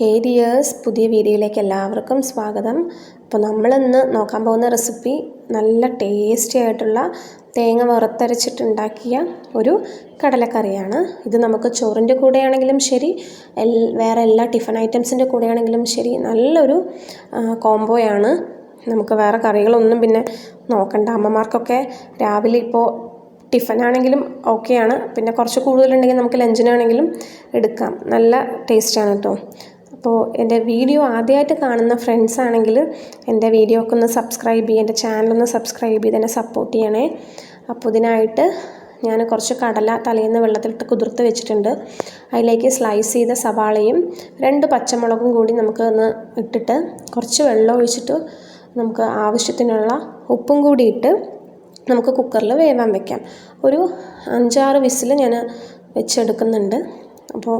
ഹേ dears പുതിയ വീഡിയോയിലേക്ക് എല്ലാവർക്കും സ്വാഗതം. അപ്പോൾ നമ്മളിന്ന് നോക്കാൻ പോകുന്ന റെസിപ്പി നല്ല ടേസ്റ്റി ആയിട്ടുള്ള തേങ്ങ വറുത്തരച്ചിട്ടുണ്ടാക്കിയ ഒരു കടലക്കറിയാണ്. ഇത് നമുക്ക് ചോറിന്റെ കൂടെയാണെങ്കിലും ശരി എൽ വേറെ എല്ലാ ടിഫിൻ ഐറ്റംസിന്റെ കൂടെയാണെങ്കിലും ശരി നല്ലൊരു കോംബോയാണ്. നമുക്ക് വേറെ കറികളൊന്നും പിന്നെ നോക്കണ്ട. അമ്മമാർക്കൊക്കെ രാവിലെ ഇപ്പോൾ ടിഫനാണെങ്കിലും ഓക്കെയാണ്. പിന്നെ കുറച്ച് കൂടുതലുണ്ടെങ്കിൽ നമുക്ക് ലഞ്ചിനാണെങ്കിലും എടുക്കാം. നല്ല ടേസ്റ്റാണ് കേട്ടോ. അപ്പോൾ എന്റെ വീഡിയോ ആദ്യമായിട്ട് കാണുന്ന ഫ്രണ്ട്സ് ആണെങ്കിൽ എന്റെ വീഡിയോ ഒക്കെ ഒന്ന് സബ്സ്ക്രൈബ് ചെയ്യുക എന്റെ ചാനലൊന്ന് സബ്സ്ക്രൈബ് ചെയ്ത് എന്നെ സപ്പോർട്ട് ചെയ്യണേ. അപ്പോൾ ഇതിനായിട്ട് ഞാൻ കുറച്ച് കടല തലേന്ന് വെള്ളത്തിലിട്ട് കുതിർത്ത് വെച്ചിട്ടുണ്ട്. അതിലേക്ക് സ്ലൈസ് ചെയ്ത സവാളയും രണ്ട് പച്ചമുളകും കൂടി നമുക്ക് ഒന്ന് ഇട്ടിട്ട് കുറച്ച് വെള്ളം ഒഴിച്ചിട്ട് നമുക്ക് ആവശ്യത്തിനുള്ള ഉപ്പും കൂടി ഇട്ട് നമുക്ക് കുക്കറിൽ വേവാൻ വെക്കാം. ഒരു അഞ്ചാറ് വിസിൽ ഞാൻ വെച്ചെടുക്കുന്നുണ്ട്. അപ്പോൾ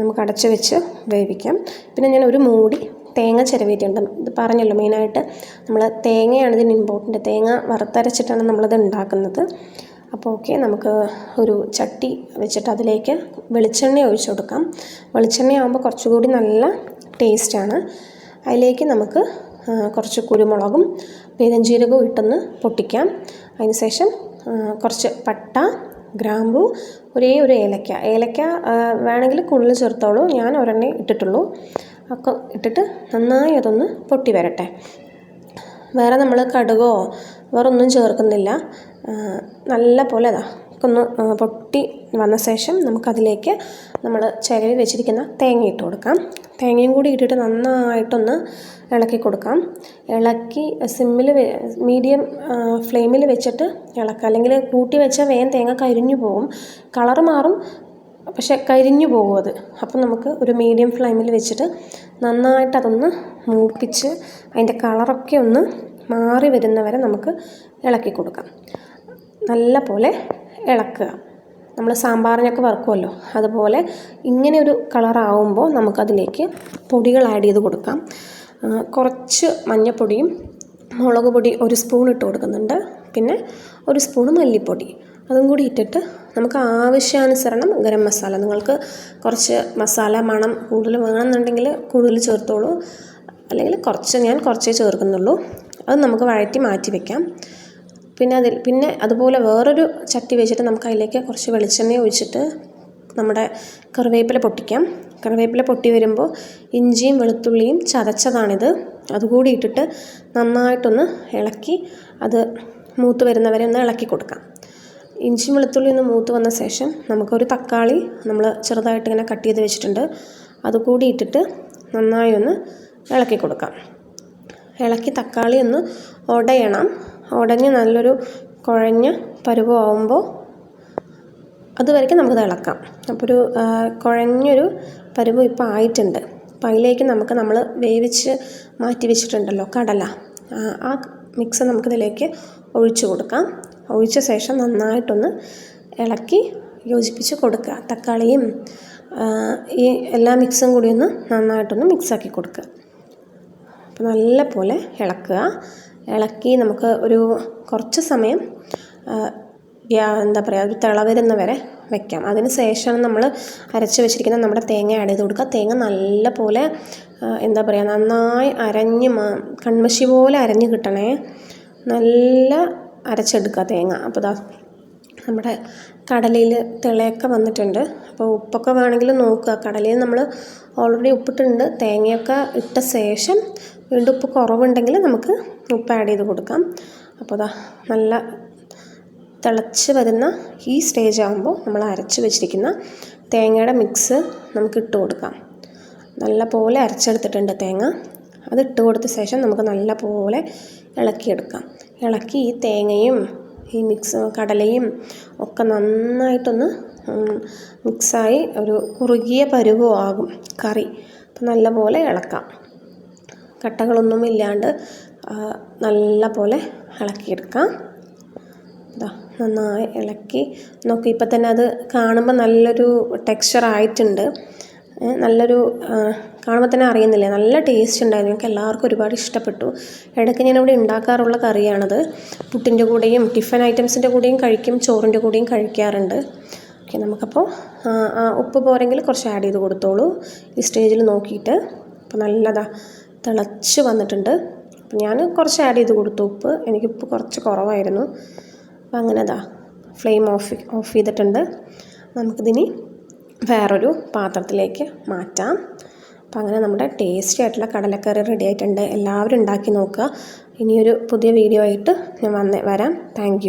നമുക്ക് അടച്ച് വെച്ച് വേവിക്കാം. പിന്നെ ഞാൻ ഒരു മൂടി തേങ്ങ ചിരവിയിട്ടുണ്ട്. ഇത് പറഞ്ഞല്ലോ മെയിനായിട്ട് നമ്മൾ തേങ്ങയാണ് ഇതിന് ഇമ്പോർട്ടന്റ് തേങ്ങ വറുത്തരച്ചിട്ടാണ് നമ്മളിത് ഉണ്ടാക്കുന്നത്. അപ്പോൾ ഓക്കെ നമുക്ക് ഒരു ചട്ടി വെച്ചിട്ട് അതിലേക്ക് വെളിച്ചെണ്ണ ഒഴിച്ചു കൊടുക്കാം. വെളിച്ചെണ്ണ ആകുമ്പോൾ കുറച്ചുകൂടി നല്ല ടേസ്റ്റാണ് അതിലേക്ക് നമുക്ക് കുറച്ച് കുരുമുളകും പെരുംജീരകവും ഇട്ടൊന്ന് പൊട്ടിക്കാം. അതിനുശേഷം കുറച്ച് പട്ട ഗ്രാമ്പു ഒരേ ഒരു ഏലക്ക. ഏലക്ക വേണമെങ്കിൽ കൂടുതൽ ചേർത്തോളൂ. ഞാൻ ഒരെണ്ണേ ഇട്ടിട്ടുള്ളൂ. ഒക്കെ ഇട്ടിട്ട് നന്നായി അതൊന്ന് പൊട്ടി വരട്ടെ. വേറെ നമ്മൾ കടുകോ വേറെ ഒന്നും ചേർക്കുന്നില്ല നല്ല പോലെ അതാ ഒന്ന് പൊട്ടി വന്ന ശേഷം നമുക്കതിലേക്ക് നമ്മൾ ചിരവി വെച്ചിരിക്കുന്ന തേങ്ങ ഇട്ട് കൊടുക്കാം. തേങ്ങയും കൂടി ഇട്ടിട്ട് നന്നായിട്ടൊന്ന് ഇളക്കി കൊടുക്കാം. ഇളക്കി സിമ്മിൽ മീഡിയം ഫ്ലെയിമിൽ വെച്ചിട്ട് ഇളക്കുക. അല്ലെങ്കിൽ കൂട്ടി വെച്ചാൽ വേഗം തേങ്ങ കരിഞ്ഞു പോകും കളർ മാറും പക്ഷെ കരിഞ്ഞു പോകും അത്. അപ്പം നമുക്ക് ഒരു മീഡിയം ഫ്ലെയിമിൽ വെച്ചിട്ട് നന്നായിട്ട് അതൊന്ന് മൂപ്പിച്ച് അതിന്റെ കളറൊക്കെ ഒന്ന് മാറി വരുന്നവരെ നമുക്ക് ഇളക്കി കൊടുക്കാം. നല്ല പോലെ ഇളക്കുക. നമ്മൾ സാമ്പാറിനൊക്കെ വറുക്കുമല്ലോ അതുപോലെ ഇങ്ങനെ ഒരു കളറാവുമ്പോൾ നമുക്കതിലേക്ക് പൊടികൾ ആഡ് ചെയ്ത് കൊടുക്കാം. കുറച്ച് മഞ്ഞൾപ്പൊടിയും മുളക് പൊടി ഒരു സ്പൂൺ ഇട്ട് കൊടുക്കുന്നുണ്ട്. പിന്നെ ഒരു സ്പൂൺ മല്ലിപ്പൊടി. അതും കൂടി ഇട്ടിട്ട് നമുക്ക് ആവശ്യാനുസരണം ഗരം മസാല. നിങ്ങൾക്ക് കുറച്ച് മസാല മണം കൂടുതൽ വേണമെന്നുണ്ടെങ്കിൽ കൂടുതൽ ചേർത്തോളൂ. അല്ലെങ്കിൽ കുറച്ച് ഞാൻ കുറച്ചേ ചേർക്കുന്നുള്ളൂ. അത് നമുക്ക് വഴറ്റി മാറ്റി വെക്കാം. പിന്നെ അതിൽ പിന്നെ അതുപോലെ വേറൊരു ചട്ടി വെച്ചിട്ട് നമുക്ക് അതിലേക്ക് കുറച്ച് വെളിച്ചെണ്ണ ഒഴിച്ചിട്ട് നമ്മുടെ കറിവേപ്പില പൊട്ടിക്കാം. കറിവേപ്പില പൊട്ടി വരുമ്പോൾ ഇഞ്ചിയും വെളുത്തുള്ളിയും ചതച്ചതാണിത്. അതുകൂടി ഇട്ടിട്ട് നന്നായിട്ടൊന്ന് ഇളക്കി അത് മൂത്ത് വരുന്നവരെ ഒന്ന് ഇളക്കി കൊടുക്കാം. ഇഞ്ചിയും വെളുത്തുള്ളി ഒന്ന് മൂത്ത് വന്ന ശേഷം നമുക്കൊരു തക്കാളി നമ്മൾ ചെറുതായിട്ട് ഇങ്ങനെ കട്ട് ചെയ്ത് വെച്ചിട്ടുണ്ട്. അതുകൂടി ഇട്ടിട്ട് നന്നായി ഒന്ന് ഇളക്കി കൊടുക്കാം. ഇളക്കി തക്കാളി ഒന്ന് ഉടയണം ഉടഞ്ഞ് നല്ലൊരു കുഴഞ്ഞ പരുവമാകുമ്പോൾ അതുവരയ്ക്ക് നമുക്ക് ഇളക്കാം. അപ്പോൾ ഒരു കുഴഞ്ഞൊരു പരുവം ഇപ്പോൾ ആയിട്ടുണ്ട്. അപ്പോൾ അതിലേക്ക് നമുക്ക് നമ്മൾ വേവിച്ച് മാറ്റി വെച്ചിട്ടുണ്ടല്ലോ കടല. ആ മിക്സ് നമുക്കിതിലേക്ക് ഒഴിച്ചു കൊടുക്കാം. ഒഴിച്ച ശേഷം നന്നായിട്ടൊന്ന് ഇളക്കി യോജിപ്പിച്ച് കൊടുക്കുക. തക്കാളിയും ഈ എല്ലാ മിക്സും കൂടി ഒന്ന് നന്നായിട്ടൊന്ന് മിക്സാക്കി കൊടുക്കുക. അപ്പോൾ നല്ല പോലെ ഇളക്കുക. ഇളക്കി നമുക്ക് ഒരു കുറച്ച് സമയം എന്താ പറയുക ഒരു തിള വരുന്ന വരെ വെക്കാം. അതിന് ശേഷം നമ്മൾ അരച്ച് വെച്ചിരിക്കുന്ന നമ്മുടെ തേങ്ങ ആഡ് ചെയ്ത് കൊടുക്കുക. തേങ്ങ നല്ല പോലെ എന്താ പറയുക നന്നായി അരഞ്ഞ് കൺമശി പോലെ അരഞ്ഞ് കിട്ടണേ. നല്ല അരച്ചെടുക്കുക തേങ്ങ. അപ്പോൾ ദാ നമ്മുടെ കടലയിൽ തിളയൊക്കെ വന്നിട്ടുണ്ട്. അപ്പോൾ ഉപ്പൊക്കെ വേണമെങ്കിൽ നോക്കുക. കടലയിൽ നമ്മൾ ഓൾറെഡി ഉപ്പിട്ടുണ്ട്. തേങ്ങയൊക്കെ ഇട്ട ശേഷം വീണ്ടും ഉപ്പ് കുറവുണ്ടെങ്കിൽ നമുക്ക് ഉപ്പ് ആഡ് ചെയ്ത് കൊടുക്കാം. അപ്പോൾ അതാ നല്ല തിളച്ച് വരുന്ന ഈ സ്റ്റേജ് ആകുമ്പോൾ നമ്മൾ അരച്ച് വെച്ചിരിക്കുന്ന തേങ്ങയുടെ മിക്സ് നമുക്ക് ഇട്ട് കൊടുക്കാം. നല്ല പോലെ അരച്ചെടുത്തിട്ടുണ്ട് തേങ്ങ. അത് ഇട്ട് കൊടുത്ത ശേഷം നമുക്ക് നല്ല പോലെ ഇളക്കിയെടുക്കാം. ഇളക്കി ഈ തേങ്ങയും ഈ മിക്സ് കടലയും ഒക്കെ നന്നായിട്ടൊന്ന് മിക്സായി ഒരു കുറുകിയ പരുവോ ആകും കറി. അപ്പം നല്ലപോലെ ഇളക്കാം. കട്ടകളൊന്നും ഇല്ലാണ്ട് നല്ല പോലെ ഇളക്കിയെടുക്കാം. ഇതാ നന്നായി ഇളക്കി. നോക്കി ഇപ്പം തന്നെ അത് കാണുമ്പോൾ നല്ലൊരു ടെക്സ്ചർ ആയിട്ടുണ്ട്. നല്ലൊരു കാണുമ്പോൾ തന്നെ അറിയുന്നില്ലേ? നല്ല ടേസ്റ്റ് ഉണ്ടായിരുന്നു. എനിക്ക് എല്ലാവർക്കും ഒരുപാട് ഇഷ്ടപ്പെട്ടു. ഇടയ്ക്ക് ഞാനിവിടെ ഉണ്ടാക്കാറുള്ള കറിയാണത്. പുട്ടിന്റെ കൂടെയും ടിഫൻ ഐറ്റംസിന്റെ കൂടെയും കഴിക്കും ചോറിന്റെ കൂടെയും കഴിക്കാറുണ്ട്. ഓക്കെ നമുക്കപ്പോൾ ഉപ്പ് പോരെങ്കിൽ കുറച്ച് ആഡ് ചെയ്ത് കൊടുത്തോളൂ. ഈ സ്റ്റേജിൽ നോക്കിയിട്ട്. അപ്പോൾ നല്ലതാ തിളച്ച് വന്നിട്ടുണ്ട്. അപ്പം ഞാൻ കുറച്ച് ആഡ് ചെയ്ത് കൊടുത്തു ഉപ്പ്. എനിക്ക് ഉപ്പ് കുറച്ച് കുറവായിരുന്നു. അപ്പം അങ്ങനെ അതാ ഫ്ലെയിം ഓഫ് ഓഫ് ചെയ്തിട്ടുണ്ട്. നമുക്കിതിനി വേറൊരു പാത്രത്തിലേക്ക് മാറ്റാം. അപ്പം അങ്ങനെ നമ്മുടെ ടേസ്റ്റി ആയിട്ടുള്ള കടലക്കറി റെഡി ആയിട്ടുണ്ട്. എല്ലാവരും ഉണ്ടാക്കി നോക്കുക. ഇനിയൊരു പുതിയ വീഡിയോ ആയിട്ട് ഞാൻ വന്ന് വരാം. താങ്ക്